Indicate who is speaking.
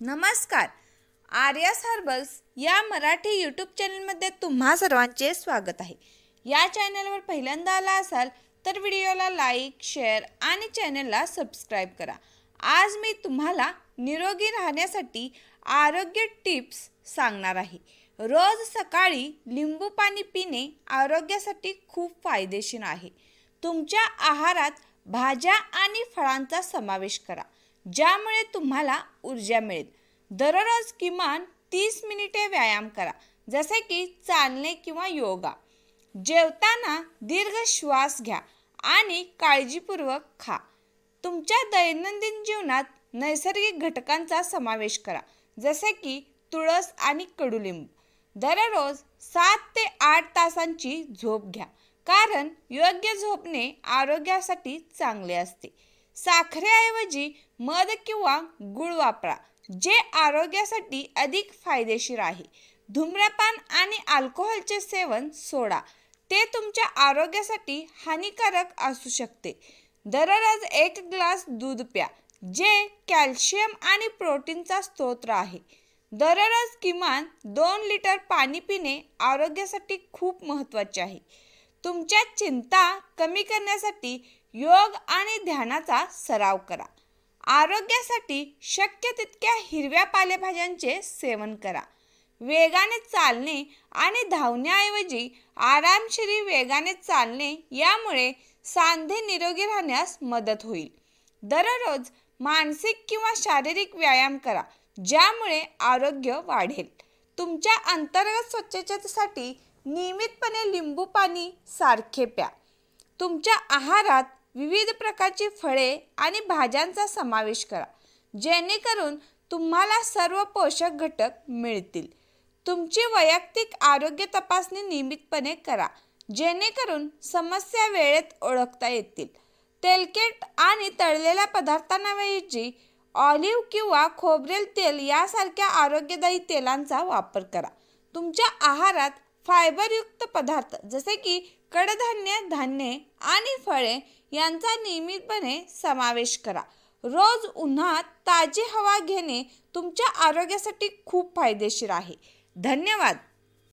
Speaker 1: नमस्कार. आर्यस हर्बल्स या मराठी यूट्यूब चॅनलमध्ये तुम्हा सर्वांचे स्वागत आहे. या चॅनलवर पहिल्यांदा आला असाल तर व्हिडिओला लाईक शेअर आणि चॅनलला सबस्क्राईब करा. आज मी तुम्हाला निरोगी राहण्यासाठी आरोग्य टिप्स सांगणार आहे. रोज सकाळी लिंबू पाणी पिणे आरोग्यासाठी खूप फायदेशीर आहे. तुमच्या आहारात भाज्या आणि फळांचा समावेश करा. ज्यामुळे तुम्हाला ऊर्जा मिळेल. दररोज किमान तीस मिनिटे व्यायाम करा जसे की चालणे किंवा योगा. जेवताना दीर्घ श्वास घ्या आणि काळजीपूर्वक खा. तुमच्या दैनंदिन जीवनात नैसर्गिक घटकांचा समावेश करा जसे की तुळस आणि कडुलिंब. दररोज सात ते आठ तासांची झोप घ्या कारण योग्य झोपणे आरोग्यासाठी चांगले असते. साखरेऐवजी मध किंवा गुळ वापरा जे आरोग्यासाठी अधिक फायदेशीर आहे. धूम्रपान आणि अल्कोहोलचे सेवन सोडा. ते तुमच्या आरोग्यासाठी हानिकारक असू शकते. दररोज एक ग्लास दूध प्या जे कॅल्शियम आणि प्रोटीनचा स्रोत आहे. दररोज किमान दोन लिटर पाणी पिणे आरोग्यासाठी खूप महत्त्वाचे आहे. तुमच्या चिंता कमी करण्यासाठी योग आणि ध्यानाचा सराव करा. आरोग्यासाठी शक्य तितक्या हिरव्या पालेभाज्यांचे सेवन करा. वेगाने चालणे आणि धावण्याऐवजी आरामशीरी वेगाने चालणे यामुळे सांधे निरोगी राहण्यास मदत होईल. दररोज मानसिक किंवा शारीरिक व्यायाम करा ज्यामुळे आरोग्य वाढेल. तुमच्या अंतर्गत स्वच्छतेसाठी नियमितपणे लिंबू पाणी सारखे प्या. तुमच्या आहारात विविध प्रकारची फळे आणि भाज्यांचा समावेश करा. जेणेकरून तुम्हाला सर्व पोषक घटक मिळतील. तुमची वैयक्तिक आरोग्य तपासणी नियमितपणे करा जेणेकरून समस्या वेळेत ओळखता येतील. तेलकेट आणि तळलेल्या पदार्थांऐवजी ऑलिव्ह किंवा खोबरेल तेल यासारख्या आरोग्यदायी तेलांचा वापर करा. तुमच्या आहारात फायबरयुक्त पदार्थ जसे की कडधान्य धान्ये आणि फळे यांचा नियमितपणे समावेश करा. रोज उन्हात ताजी हवा घेणे तुमच्या आरोग्यासाठी खूप फायदेशीर आहे. धन्यवाद!